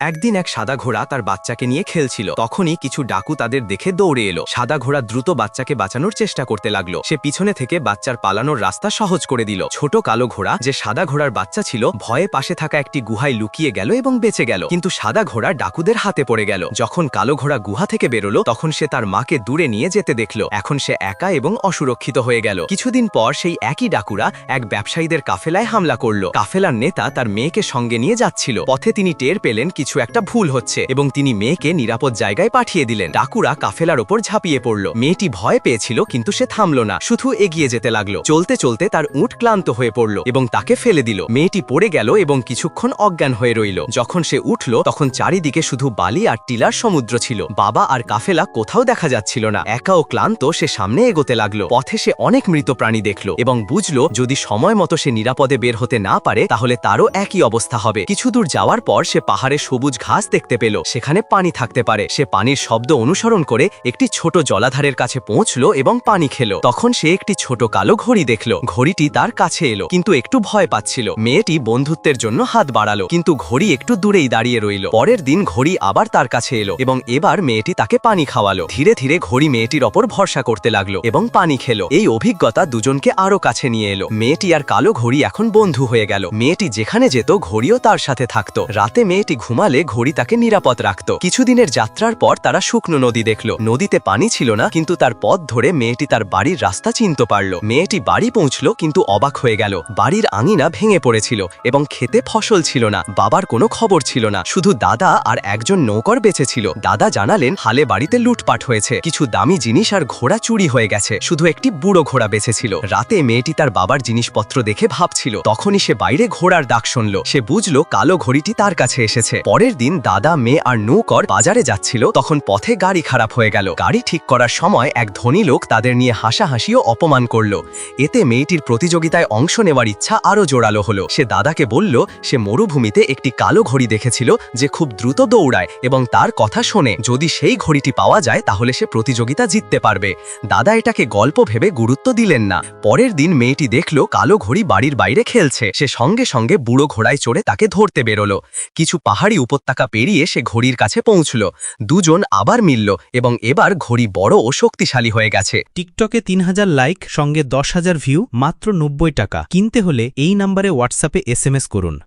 একদিন এক সাদা ঘোড়া তার বাচ্চাকে নিয়ে খেলছিল। তখনই কিছু ডাকু তাদের দেখে দৌড়ে এলো। সাদা ঘোড়া দ্রুত বাচ্চাকে বাঁচানোর চেষ্টা করতে লাগল। সে পিছনে থেকে বাচ্চার পালানোর রাস্তা সহজ করে দিল। ছোট কালো ঘোড়া যে সাদা ঘোড়ার বাচ্চা ছিল, ভয়ে পাশে থাকা একটি গুহায় লুকিয়ে গেল এবং বেঁচে গেল। কিন্তু সাদা ঘোড়া ডাকুদের হাতে পড়ে গেল। যখন কালো ঘোড়া গুহা থেকে বেরোলো, তখন সে তার মাকে দূরে নিয়ে যেতে দেখল। এখন সে একা এবং অসুরক্ষিত হয়ে গেল। কিছুদিন পর সেই একই ডাকুরা এক ব্যবসায়ীদের কাফেলায় হামলা করল। কাফেলার নেতা তার মেয়েকে সঙ্গে নিয়ে যাচ্ছিল। পথে তিনি টের পেলেন কিছু একটা ভুল হচ্ছে এবং তিনি মেয়েকে নিরাপদ জায়গায় পাঠিয়ে দিলেন। ডাকুরা কাফেলার ওপর ঝাঁপিয়ে পড়ল। মেয়েটি ভয় পেয়েছিল, কিন্তু সে থামল না। শুধু এগিয়ে যেতে লাগল। চলতে চলতে তার উট ক্লান্ত হয়ে পড়ল এবং তাকে ফেলে দিল। মেয়েটি পড়ে গেল এবং কিছুক্ষণ অজ্ঞান হয়ে রইল। যখন সে উঠল, তখন চারিদিকে শুধু বালি আর টিলার সমুদ্র ছিল। বাবা আর কাফেলা কোথাও দেখা যাচ্ছিল না। একা ও ক্লান্ত, সে সামনে এগোতে লাগল। পথে সে অনেক মৃত প্রাণী দেখল এবং বুঝলো, যদি সময় মতো সে নিরাপদে বের হতে না পারে, তাহলে তারও একই অবস্থা হবে। কিছু দূর যাওয়ার পর সে পাহাড়ে সবুজ ঘাস দেখতে পেল। সেখানে পানি থাকতে পারে। সে পানির শব্দ অনুসরণ করে একটি ছোট জলাধারের কাছে পৌঁছলো এবং পানি খেলো। তখন সে একটি ছোট কালো ঘড়ি দেখল। ঘড়িটি তার কাছে এলো, কিন্তু একটু ভয় পাচ্ছিল। মেয়েটি বন্ধুত্বের জন্য হাত বাড়ালো, কিন্তু ঘড়ি একটু দূরেই দাঁড়িয়ে রইল। পরের দিন ঘড়ি আবার তার কাছে এলো এবং এবার মেয়েটি তাকে পানি খাওয়ালো। ধীরে ধীরে ঘড়ি মেয়েটির ওপর ভরসা করতে লাগল এবং পানি খেলো। এই অভিজ্ঞতা দুজনকে আরও কাছে নিয়ে এলো। মেয়েটি আর কালো ঘড়ি এখন বন্ধু হয়ে গেল। মেয়েটি যেখানে যেত, ঘড়িও তার সাথে থাকতো। রাতে মেয়েটি ঘুমালে ঘড়ি তাকে নিরাপদ রাখত। কিছুদিনের যাত্রার পর তারা শুকনো নদী দেখল। নদীতে পানি ছিল না, কিন্তু তার পথ ধরে মেয়েটি তার বাড়ির রাস্তা চিনতে পারল। মেয়েটি বাড়ি পৌঁছলো, কিন্তু অবাক হয়ে গেল। বাড়ির আঙিনা ভেঙে পড়েছিল এবং খেতে ফসল ছিল না, বাবার কোনো খবর ছিল না। শুধু দাদা আর একজন নৌকর বেঁচে ছিল। দাদা জানালেন, হালে বাড়িতে লুটপাট হয়েছে। কিছু দামি জিনিস আর ঘোড়া চুরি হয়ে গেছে। শুধু একটি বুড়ো ঘোড়া বেঁচে ছিল। রাতে মেয়েটি তার বাবার জিনিসপত্র দেখে ভাবছিল, তখনই সে বাইরে ঘোড়ার ডাক শুনল। সে বুঝলো, কালো ঘড়িটি তার কাছে এসেছে। পরের দিন দাদা, মেয়ে আর নৌকর বাজারে যাচ্ছিল, তখন পথে গাড়ি খারাপ হয়ে গেল। গাড়ি ঠিক করার সময় এক ধনী লোক তাদের নিয়ে হাসাহাসি ও অপমান করল। এতে মেয়েটির প্রতিযোগিতায় অংশ নেওয়ার ইচ্ছা আরও জোরালো হলো। সে দাদাকে বলল, সে মরুভূমিতে একটি কালো ঘড়ি দেখেছিল, যে খুব দ্রুত দৌড়ায় এবং তার কথা শোনে, যদি সেই ঘড়িটি পাওয়া যায় তাহলে সে প্রতিযোগিতা জিততে পারবে। দাদা এটাকে গল্প ভেবে গুরুত্ব দিলেন না। পরের দিন মেয়েটি দেখল, কালো ঘড়ি বাড়ির বাইরে খেলছে। সে সঙ্গে সঙ্গে বুড়ো ঘোড়ায় চড়ে তাকে ধরতে বেরোলো। কিছু পাহাড়ি উপত্যকা পেরিয়ে সে ঘড়ির কাছে পৌঁছল। দুজন আবার মিলল এবং এবার ঘড়ি বড় ও শক্তিশালী হয়ে গেছে। টিকটকে তিন হাজার লাইক, সঙ্গে দশ হাজার ভিউ, মাত্র নব্বই টাকা। কিনতে হলে এই নাম্বারে হোয়াটসঅ্যাপে এস করুন।